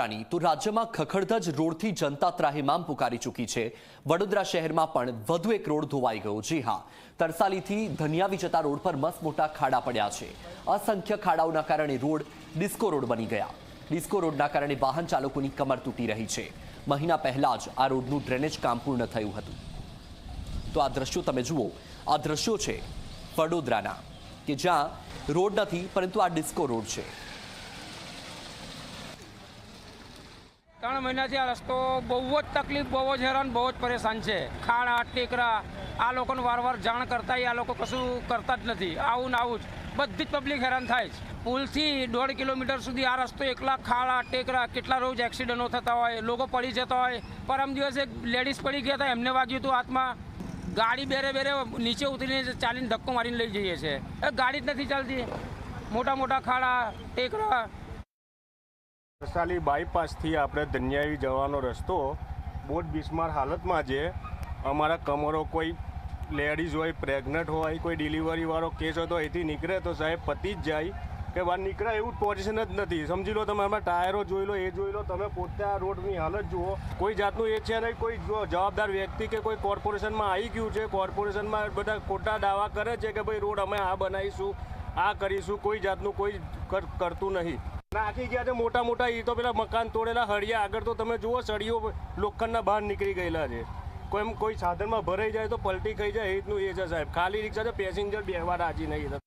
વડોદરાની તો રાજ્યમાં ખખડધજ રોડથી જનતા ત્રાહિમામ પુકારી ચૂકી છે. વડોદરા શહેરમાં પણ વધુ એક રોડ ધોવાઈ ગયો. જી હા, તરસાલીથી ધનિયાવી જતા રોડ પર મસ્ત મોટા ખાડા પડ્યા છે. અસંખ્ય ખાડાઓના કારણે રોડ ડિસ્કો રોડ બની ગયા. ડિસ્કો રોડના કારણે વાહન ચાલકોની કમર તૂટી રહી છે. મહિના પહેલા જ આ રોડનું ડ્રેનેજ કામ પૂર્ણ થયું હતું. તો આ દ્રશ્યો તમે જુઓ. આ દ્રશ્યો છે વડોદરાના, કે જ્યાં રોડ નથી, પરંતુ આ ડિસ્કો રોડ છે. ત્રણ મહિનાથી આ રસ્તો બહુ જ તકલીફ, બહુ જ હેરાન, બહુ જ પરેશાન છે. ખાડા, ટેકરા, આ લોકોને વારવાર જાણ કરતા આ લોકો કશું કરતા જ નથી. આવું ને આવું જ. બધી જ પબ્લિક હેરાન થાય છે. પુલથી દોઢ કિલોમીટર સુધી આ રસ્તો એકલા ખાડા, ટેકરા, કેટલા રોજ એક્સિડન્ટો થતા હોય, લોકો પડી જતા હોય. પરમ દિવસે લેડીઝ પડી ગયા હતા, એમને વાગ્યું હતું હાથમાં. ગાડી બેરે બેરે નીચે ઉતરીને ચાલીને ધક્કો મારીને લઈ જઈએ છે એ ગાડી જ નથી ચાલતી. મોટા મોટા ખાડા, ટેકરા વરસાલી બાયપાસથી આપણે ધન્યાવી જવાનો રસ્તો, બહુ જ બિસ્માર હાલતમાં છે. અમારા કમરો કોઈ લેડીઝ હોય પ્રેગ્નન્ટ હોય, કોઈ ડિલિવરીવાળો કેસ હોય તો અહીંથી નીકળે તો સાહેબ પતી જ જાય કે બહાર નીકળે એવું પોઝિશન જ નથી. સમજી લો તમે આમાં ટાયરો જોઈ લો, એ જોઈ લો, તમે પોતે આ રોડની હાલત જુઓ. કોઈ જાતનું એ છે નહીં, કોઈ જવાબદાર વ્યક્તિ કે કોઈ કોર્પોરેશનમાં આવી ગયું છે, કોર્પોરેશનમાં બધા ખોટા દાવા કરે છે કે ભાઈ રોડ અમે આ બનાવીશું, આ કરીશું, કોઈ જાતનું કોઈ કર- કરતું નહીં. નાખી ગયા છે મોટા મોટા એ તો પેલા મકાન તોડેલા હળિયા. આગળ તો તમે જુઓ, સળીઓ લોખંડના બહાર નીકળી ગયેલા છે. કોઈ એમ કોઈ સાધનમાં ભરાઈ જાય તો પલટી ખાઈ જાય, એ રીતનું એ છે સાહેબ. ખાલી રિક્ષા છે, પેસેન્જર બેહવા રાજી નહીં.